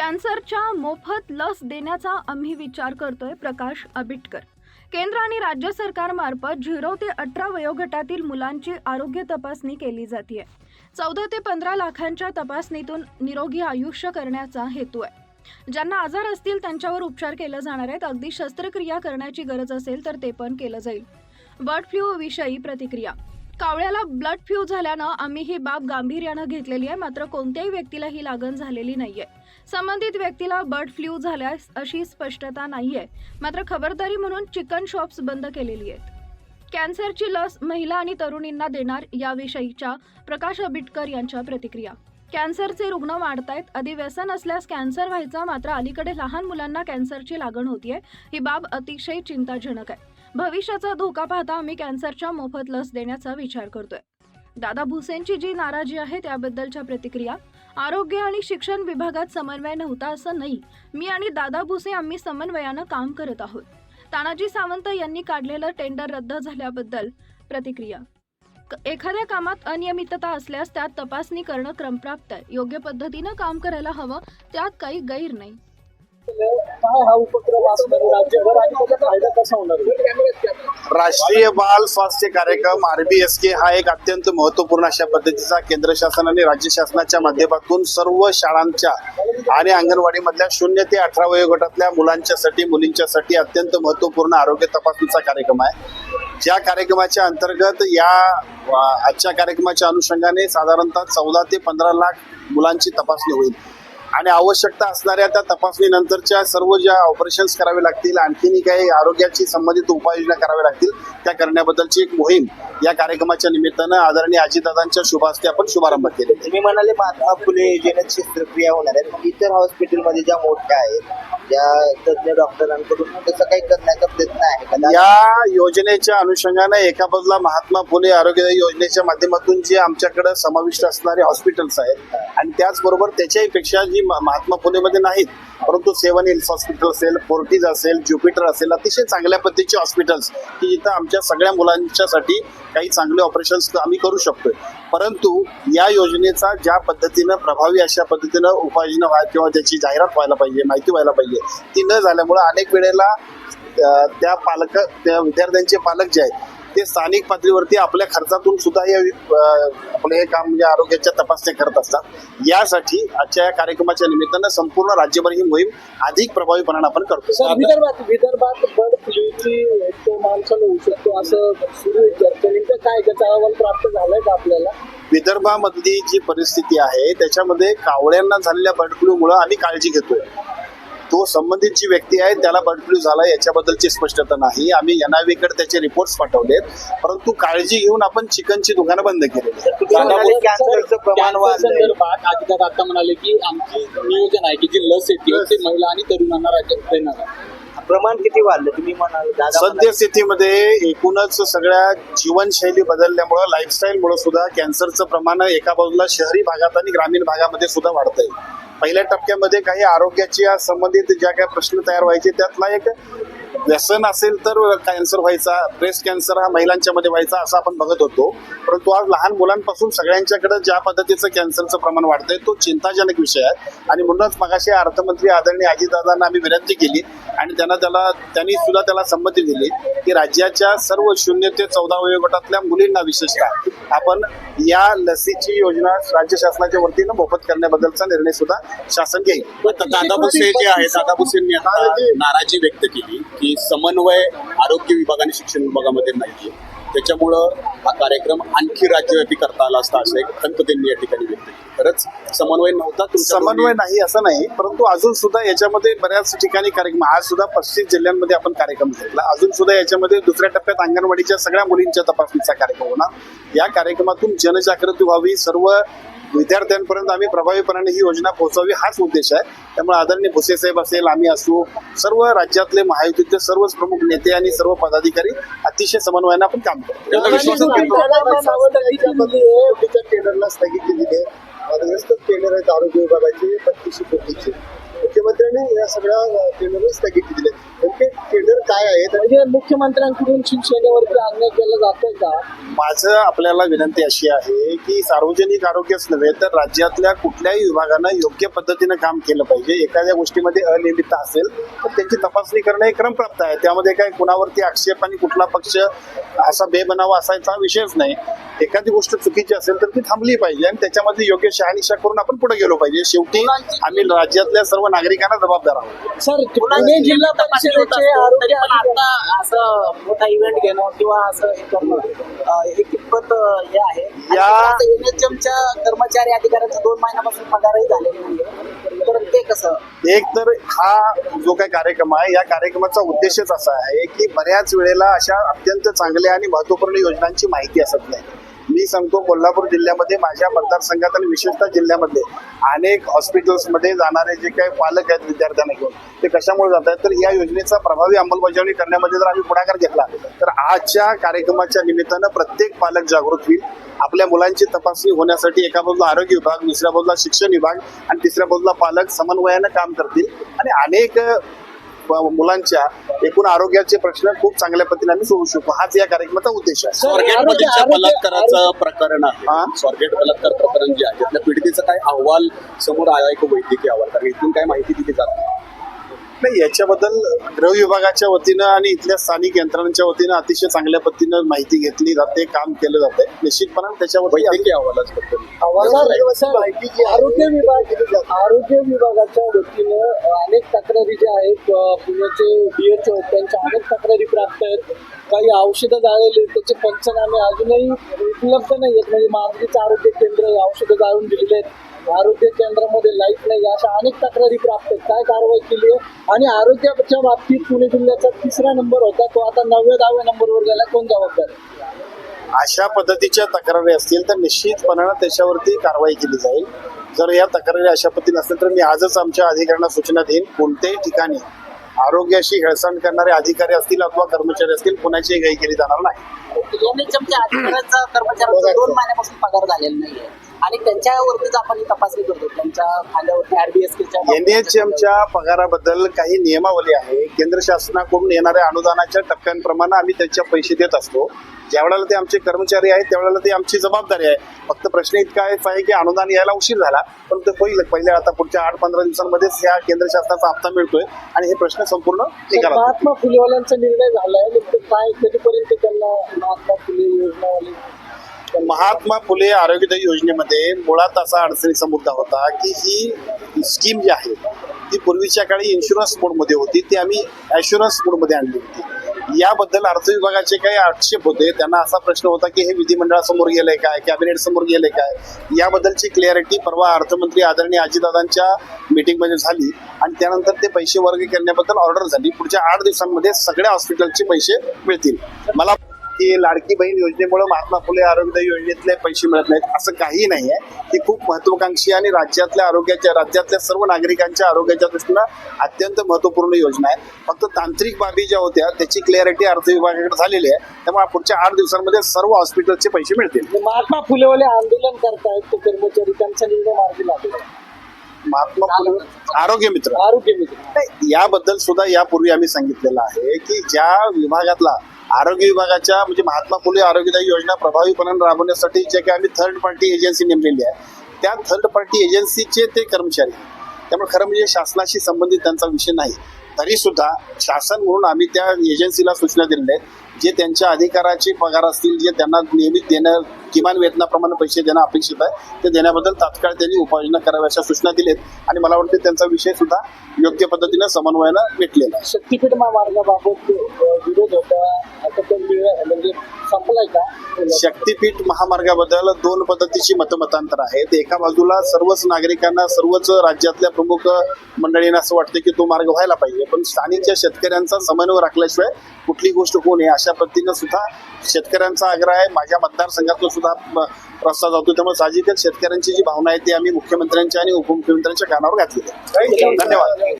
कॅन्सरच्या मोफत लस देण्याचा आम्ही विचार करतोय प्रकाश आबिटकर. केंद्र आणि राज्य सरकारमार्फत झिरो ते अठरा वयोगटातील मुलांची आरोग्य तपासणी केली जाते चौदा ते पंधरा लाखांच्या तपासणीतून निरोगी आयुष्य करण्याचा हेतू आहे. ज्यांना आजार असतील त्यांच्यावर उपचार केले जाणार आहेत. अगदी शस्त्रक्रिया करण्याची गरज असेल तर ते पण केलं जाईल. बर्ड फ्लू विषयी प्रतिक्रिया. कावळ्याला ब्लड फ्लू झाल्यानं आम्ही ही बाब गांभीर्यानं घेतलेली आहे. मात्र कोणत्याही व्यक्तीला ही लागण झालेली नाहीये. संबंधित व्यक्तीला बर्ड फ्लू झाल्यास अशी स्पष्टता नाहीये. मात्र खबरदारी म्हणून चिकन शॉप्स बंद केलेली आहेत. कॅन्सरची लस महिला आणि तरुणींना देणार याविषयीच्या प्रकाश आबिटकर यांच्या प्रतिक्रिया. कॅन्सरचे रुग्ण वाढतायत. आधी व्यसन असल्यास कॅन्सर व्हायचा मात्र अलीकडे लहान मुलांना कॅन्सरची लागण होतीये. ही बाब अतिशय चिंताजनक आहे. भविष्याचा धोका पाहता आम्ही कॅन्सरच्या मोफत लस देण्याचा विचार करतोय. दादा भुसेंची जी नाराजी आहे त्याबद्दलच्या प्रतिक्रिया आरोग्य आणि शिक्षण विभागात समन्वय नव्हता असं नाही. मी आणि दादा भुसे आम्ही समन्वयानं काम करत आहोत. तानाजी सावंत यांनी काढलेलं टेंडर रद्द झाल्याबद्दल प्रतिक्रिया. क- एखाद्या कामात अनियमितता असल्यास त्यात तपासणी करणं क्रमप्राप्त आहे. योग्य पद्धतीनं काम करायला हवं त्यात काही गैर नाही. काय हा उपक्रम असणार राज्यभर आणि त्याचा फायदा कसा होणार? राष्ट्रीय बाल स्वास्थ्य कार्यक्रम आरबीएसके हा एक अत्यंत महत्त्वपूर्ण अशा पद्धतीचा केंद्र शासन आणि राज्य शासनाच्या माध्यमातून सर्व शाळांच्या आणि अंगणवाडीमधल्या शून्य ते अठरा वयोगटातल्या मुलांच्यासाठी मुलींच्यासाठी अत्यंत महत्त्वपूर्ण आरोग्य तपासणीचा कार्यक्रम आहे. ज्या कार्यक्रमाच्या अंतर्गत या आजच्या कार्यक्रमाच्या अनुषंगाने साधारणतः चौदा ते पंधरा लाख मुलांची तपासणी होईल. आणि आवश्यकता असणाऱ्या त्या तपासणीनंतरच्या सर्व ज्या ऑपरेशन्स करावे लागतील आणखीनही काही आरोग्याची संबंधित उपाययोजना कराव्या लागतील त्या करण्याबद्दलची एक मोहीम या कार्यक्रमाच्या निमित्तानं आदरणीय अजितदादांच्या शुभास्ते आपण शुभारंभ केले. तुम्ही म्हणाले महात्मा फुले योजनेत शस्त्रक्रिया होणार आहेत. इतर हॉस्पिटलमध्ये ज्या मोठ्या आहेत त्या तज्ज्ञ डॉक्टरांकडून तसं काही करण्याचा प्रयत्न या योजनेच्या अनुषंगाने एका बाजूला महात्मा फुले आरोग्य योजनेच्या माध्यमातून जे आमच्याकडे समाविष्ट असणारे हॉस्पिटल्स आहेत आणि त्याचबरोबर त्याच्याही पेक्षा जी म- महात्मा फुलेमध्ये नाहीत परंतु सेवन हिल्स हॉस्पिटल असेल फोर्टीज असेल ज्युपिटर असेल अतिशय चांगल्या पद्धतीचे हॉस्पिटल्स की जिथं आमच्या सगळ्या मुलांच्यासाठी काही चांगले ऑपरेशन्स आम्ही करू शकतोय. परंतु या योजनेचा ज्या पद्धतीनं प्रभावी अशा पद्धतीनं उपाययोजना व्हाय किंवा त्याची जाहिरात व्हायला पाहिजे माहिती व्हायला पाहिजे ती न झाल्यामुळं अनेक वेळेला त्या पालक त्या विद्यार्थ्यांचे पालक जे आहेत ते स्थानिक पातळीवरती आपल्या खर्चातून सुद्धा या आपलं हे काम म्हणजे आरोग्याच्या तपासण्या करत असतात. यासाठी आजच्या या कार्यक्रमाच्या निमित्तानं संपूर्ण राज्यभर ही मोहीम अधिक प्रभावीपणाने आपण करतो विदर्भात विदर्भात बर्ड फ्लूची तो माणसाला होऊ शकतो असं सुरू नेमकं काय त्याचा अहवाल प्राप्त झालाय का आपल्याला? विदर्भामधली जी परिस्थिती आहे त्याच्यामध्ये कावळ्यांना झालेल्या बर्ड फ्लूमुळे आम्ही काळजी घेतोय. तो संबंधित जी व्यक्ती आहे त्याला बर्ड फ्लू झाला याच्याबद्दलची स्पष्टता नाही. आम्ही एनआयव्हीकडे त्याचे रिपोर्ट्स पाठवलेत. परंतु काळजी घेऊन आपण चिकनची दुकानं बंद केलेली आहेत. प्रमाण अजित आता म्हणाले की आमची नियोजन आहे की जी लस येते ते महिला आणि तरुणांना राज्यात देणार आहे. प्रमाण किती वाढलं? तुम्ही म्हणाले सद्यस्थितीमध्ये एकूणच सगळ्या जीवनशैली बदलल्यामुळं लाईफस्टाईलमुळे सुद्धा कॅन्सरचं प्रमाण एका बाजूला शहरी भागात आणि ग्रामीण भागामध्ये सुद्धा वाढतंय. पहिल्या टप्प्यामध्ये काही आरोग्याच्या संबंधित ज्या काही प्रश्न तयार व्हायचे त्यातला एक व्यसन असेल तर कॅन्सर व्हायचा ब्रेस्ट कॅन्सर हा महिलांच्या मध्ये व्हायचा असं आपण बघत होतो. परंतु आज लहान मुलांपासून सगळ्यांच्याकडे ज्या पद्धतीचं कॅन्सरचं प्रमाण वाढतंय तो चिंताजनक विषय आहे. आणि म्हणूनच मगाशी अर्थमंत्री आदरणीय अजितदादांना आम्ही विनंती केली आणि त्यांना त्याला त्यांनी सुद्धा त्याला संमती दिली की राज्याच्या सर्व शून्य ते चौदा वयोगटातल्या मुलींना विशेषतः आपण या लसीची योजना राज्य शासनाच्या वतीनं मोफत करण्याबद्दलचा निर्णय सुद्धा शासन घेईल. दादा भुसे जे आहे दादा भुसेंनी आता नाराजी व्यक्त केली की समन्वय आरोग्य विभाग आणि शिक्षण विभागामध्ये नाहीये त्याच्यामुळं हा कार्यक्रम आणखी राज्यव्यापी करता आला असता असं एक खंत त्यांनी या ठिकाणी व्यक्त केली. खरंच समन्वय नव्हता समन्वय नाही असं नाही. परंतु अजून सुद्धा याच्यामध्ये बऱ्याच ठिकाणी कार्यक्रम आज सुद्धा पस्तीस जिल्ह्यांमध्ये आपण कार्यक्रम घेतला. अजून सुद्धा याच्यामध्ये दुसऱ्या टप्प्यात अंगणवाडीच्या सगळ्या मुलींच्या तपासणीचा कार्यक्रम होणार. या कार्यक्रमातून जनजागृती व्हावी. सर्व विद्यार्थ्यांपर्यंत आम्ही प्रभावीपणाने ही योजना पोहोचावी हाच उद्देश आहे. त्यामुळे आदरणीय भुसे साहेब असेल आम्ही असू सर्व राज्यातले महायुतीचे सर्वच प्रमुख नेते आणि सर्व पदाधिकारी अतिशय समन्वयाने आपण काम करतो. स्थगिती दिली आहेत आरोग्य विभागाचे बत्तीसशे कोटीचे. मुख्यमंत्र्यांनी या सगळ्या टेंडरला स्थगिती दिली आहे. नेमके टेंडर काय आहेत म्हणजे मुख्यमंत्र्यांकडून शिवसेनेवरती अन्याय केला जातोय का? माझं आपल्याला विनंती अशी आहे की सार्वजनिक आरोग्यच नव्हे तर राज्यातल्या कुठल्याही विभागानं योग्य पद्धतीनं काम केलं पाहिजे. एखाद्या गोष्टीमध्ये अनियमितता असेल तर त्याची तपासणी करणं हे क्रमप्राप्त आहे. त्यामध्ये काय कुणावरती आक्षेप आणि कुठला पक्ष असा बेबनावा असायचा हा विषयच नाही. एखादी गोष्ट चुकीची असेल तर ती थांबली पाहिजे आणि त्याच्यामध्ये योग्य शहानिशा करून आपण पुढे गेलो पाहिजे. शेवटी आम्ही राज्यातल्या सर्व नागरिकांना जबाबदार आहोत. सर पुणे जिल्हा परिषदेचे आरोग्य पण अधिकारी- आता असं मोठा इव्हेंट घेणं किंवा असं हे करणं हे कितपत हे आहे. या- एनएचएमच्या कर्मचारी अधिकाऱ्यांचा दोन महिन्यापासून पगारही झालेला नाहीये. तर ते कसं? एक तर हा जो काही कार्यक्रम आहे या कार्यक्रमाचा उद्देशच असा आहे की बऱ्याच वेळेला अशा अत्यंत चांगल्या आणि महत्त्वपूर्ण योजनांची माहिती असत नाही. मी सांगतो कोल्हापूर जिल्ह्यामध्ये माझ्या मतदारसंघात आणि विशेषतः जिल्ह्यामध्ये अनेक हॉस्पिटल्समध्ये जाणारे जे काही पालक आहेत विद्यार्थ्यांना घेऊन ते कशामुळे जात आहेत तर या योजनेचा प्रभावी अंमलबजावणी करण्यामध्ये जर आम्ही पुढाकार घेतला तर आजच्या कार्यक्रमाच्या निमित्तानं प्रत्येक पालक जागृत होईल. आपल्या मुलांची तपासणी होण्यासाठी एका बाजूला आरोग्य विभाग दुसऱ्या बाजूला शिक्षण विभाग आणि तिसऱ्या बाजूला पालक समन्वयानं काम करतील. आणि अनेक मुलांच्या एकूण आरोग्याचे प्रश्न खूप चांगल्या पद्धतीने आम्ही सोडू शकू हाच या कार्यक्रमाचा उद्देश आहे. स्वारगेट मधील बलात्काराचं प्रकरण हा? आहे स्वारगेट बलात्कार प्रकरण जे आहे त्यातल्या पीडितेचा काय अहवाल समोर आला आहे का वैद्यकीय अहवाल? कारण इथून काय माहिती दिली जात नाही. याच्याबद्दल गृह विभागाच्या वतीनं आणि इथल्या स्थानिक यंत्रणांच्या वतीनं अतिशय चांगल्या पद्धतीनं माहिती घेतली जाते काम केलं जाते. निश्चितपणे सर, आरोग्य विभाग आरोग्य विभागाच्या वतीनं अनेक तक्रारी ज्या आहेत पुण्याचे डीएचओ त्यांच्या अनेक तक्रारी प्राप्त आहेत. काही औषधं जाळलेली आहेत, त्याचे पंचनामे अजूनही उपलब्ध नाही आहेत म्हणजे मारुतीचं आरोग्य केंद्र औषधं जाळून दिलेले आहेत. आरोग्य केंद्रामध्ये लाइट नाही अशा अनेक तक्रारी प्राप्त आहेत. काय कारवाई केली आहे? आणि आरोग्याच्या बाबतीत पुणे जिल्ह्याचा तिसरा नंबर होता तो आता नवव्या दहाव्या नंबरवर गेला. कोण जबाबदार? अशा पद्धतीच्या तक्रारी असतील तर निश्चितपणानं त्याच्यावरती कारवाई केली जाईल. जर या तक्रारी अशा पद्धतीने असतील तर मी आजच आमच्या अधिकाऱ्यांना सूचना देईन. कोणत्याही ठिकाणी आरोग्याशी हेळसांड करणारे अधिकारी असतील अथवा कर्मचारी असतील कोणाचीही गाई केली जाणार नाही. एनएचएमच्या अधिकाऱ्यांचा कर्मचाऱ्यांचा दोन महिन्यापासून पगार झालेला नाहीये. आणि त्यांच्यावरतीच आपण तपासणी करतो. त्यांच्या खांद्यावरती आरबीएसकेच्या एनएचएमच्या पगाराबद्दल काही नियमावली आहे. केंद्र शासनाकडून येणाऱ्या अनुदानाच्या टप्प्यांप्रमाणे आम्ही त्याचे पैसे देत असतो. ज्या वेळेला ते आमचे कर्मचारी आहेत त्यावेळेला ती आमची जबाबदारी आहे. फक्त प्रश्न इतका आहे की अनुदान यायला उशीर झाला पण ते पहिले आता पुढच्या आठ पंधरा दिवसांमध्येच या केंद्र शासनाचा हप्ता मिळतोय आणि हे प्रश्न संपूर्ण महात्मा फुलेवाल्यांचा निर्णय झालाय काय कधीपर्यंत त्यांना महात्मा फुले योजनावाले महात्मा फुले आरोग्यदायी योजनेमध्ये मुळात असा अडचणीचा मुद्दा होता की ही स्कीम जी आहे ती पूर्वीच्या काळी इन्शुरन्स मोडमध्ये होती ती आम्ही ॲश्युरन्स मोडमध्ये आणली होती. याबद्दल अर्थ विभागाचे काही आक्षेप होते. त्यांना असा प्रश्न होता की हे विधिमंडळासमोर गेलंय काय कॅबिनेट समोर गेलंय काय? याबद्दलची क्लॅरिटी परवा अर्थमंत्री आदरणीय अजितदादांच्या मीटिंगमध्ये झाली आणि त्यानंतर ते पैसे वर्ग करण्याबद्दल ऑर्डर झाली. पुढच्या आठ दिवसांमध्ये सगळ्या हॉस्पिटलचे पैसे मिळतील. मला की लाडकी बहीण योजनेमुळे महात्मा फुले आरोग्य योजनेतले पैसे मिळत नाहीत. असं काही नाही आहे ती खूप महत्वाकांक्षी आणि राज्यातल्या आरोग्याच्या राज्यातल्या सर्व नागरिकांच्या आरोग्याच्या दृष्टीनं अत्यंत महत्त्वपूर्ण योजना आहे. फक्त तांत्रिक बाबी ज्या होत्या त्याची क्लिअरिटी अर्थ विभागाकडे झालेली आहे. त्यामुळे पुढच्या आठ दिवसांमध्ये सर्व हॉस्पिटलचे पैसे मिळतील. महात्मा फुलेवाले आंदोलन करतायत ते कर्मचारी त्यांचा निर्णय मार्गी लागला. महात्मा फुले आरोग्य मित्र. आरोग्य मित्र. याबद्दल सुद्धा यापूर्वी आम्ही सांगितलेलं आहे की ज्या विभागातला आरोग्य विभागाच्या म्हणजे महात्मा फुले आरोग्यदायी योजना प्रभावीपणे राबवण्यासाठी जे काही आम्ही थर्ड पार्टी एजन्सी नेमलेली आहे त्या थर्ड पार्टी एजन्सीचे ते कर्मचारी त्यामुळे खरं म्हणजे शासनाशी संबंधित त्यांचा विषय नाही. तरी सुद्धा शासन म्हणून आम्ही त्या एजन्सीला सूचना दिलेल्या आहेत. जे त्यांच्या अधिकाराचे पगार असतील जे त्यांना नियमित देणं किमान वेतनाप्रमाणे पैसे देणं अपेक्षित आहे ते देण्याबद्दल तात्काळ त्यांनी उपाययोजना कराव्या अशा सूचना दिल्यात आणि मला वाटतं त्यांचा विषय सुद्धा योग्य पद्धतीनं समन्वयानं भेटलेला आहे. शक्तीपीठ महामार्गाबाबत विरोध होता आता म्हणजे संपलाय का? शक्तीपीठ महामार्गाबद्दल दोन पद्धतीची मतमतांतर आहेत एका बाजूला सर्वच नागरिकांना सर्वच राज्यातल्या प्रमुख मंडळींना असं वाटतं की तो मार्ग व्हायला पाहिजे पण स्थानिकच्या शेतकऱ्यांचा समन्वय राखल्याशिवाय कुठली गोष्ट होऊ नये अशा पद्धतीनं सुद्धा शेतकऱ्यांचा आग्रह आहे. माझ्या मतदारसंघातून सुद्धा रस्ता जातो त्यामुळे साहजिकच शेतकऱ्यांची जी भावना आहे ती आम्ही मुख्यमंत्र्यांच्या आणि उपमुख्यमंत्र्यांच्या कानावर घातलेली आहे. धन्यवाद.